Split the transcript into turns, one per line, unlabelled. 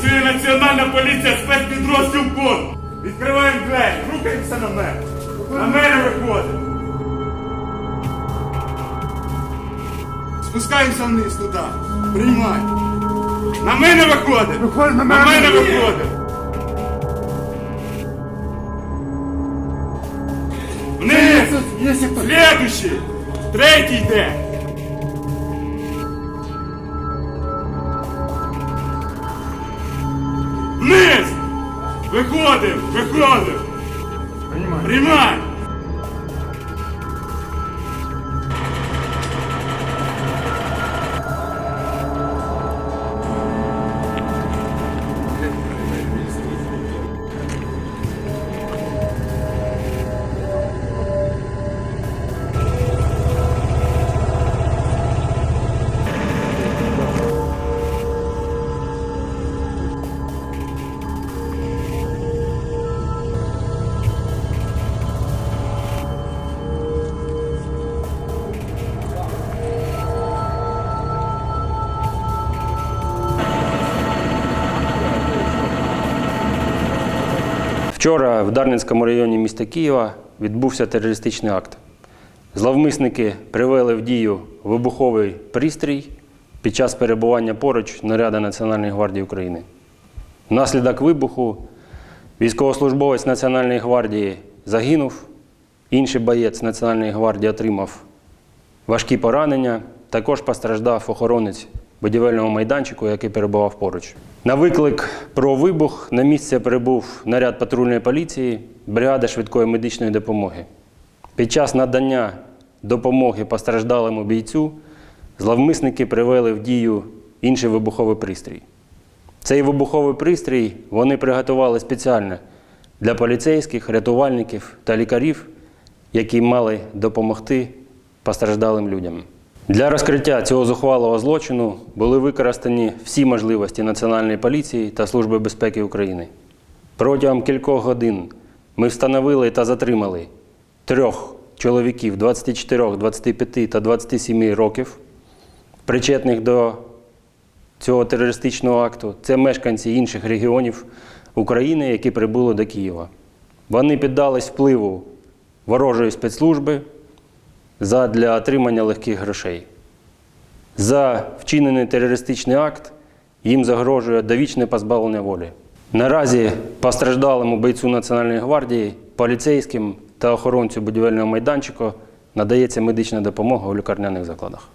Працює національна поліція спецпідрозділ КОН. Відкриваємо двері, рухаємося на мене. На мене виходить. Спускаємося вниз туди. Приймай. На мене виходить.
Виходь на
На
мене.
мене виходить. Вниз.
Якщо
Следующий. Третій йде. Виходимо, виходимо. Приймай.
Вчора в Дарницькому районі міста Києва відбувся терористичний акт. Зловмисники привели в дію вибуховий пристрій під час перебування поруч наряду Національної гвардії України. Внаслідок вибуху військовослужбовець Національної гвардії загинув, інший боєць Національної гвардії отримав важкі поранення. Також постраждав охоронець будівельного майданчику, який перебував поруч. На виклик про вибух на місце прибув наряд патрульної поліції, бригада швидкої медичної допомоги. Під час надання допомоги постраждалому бійцю зловмисники привели в дію інший вибуховий пристрій. Цей вибуховий пристрій вони приготували спеціально для поліцейських, рятувальників та лікарів, які мали допомогти постраждалим людям. Для розкриття цього зухвалого злочину були використані всі можливості Національної поліції та Служби безпеки України. Протягом кількох годин ми встановили та затримали трьох чоловіків 24, 25 та 27 років, причетних до цього терористичного акту. Це мешканці інших регіонів України, які прибули до Києва. Вони піддались впливу ворожої спецслужби задля отримання легких грошей. За вчинений терористичний акт їм загрожує довічне позбавлення волі. Наразі постраждалому бойцю Національної гвардії, поліцейським та охоронцю будівельного майданчику надається медична допомога у лікарняних закладах.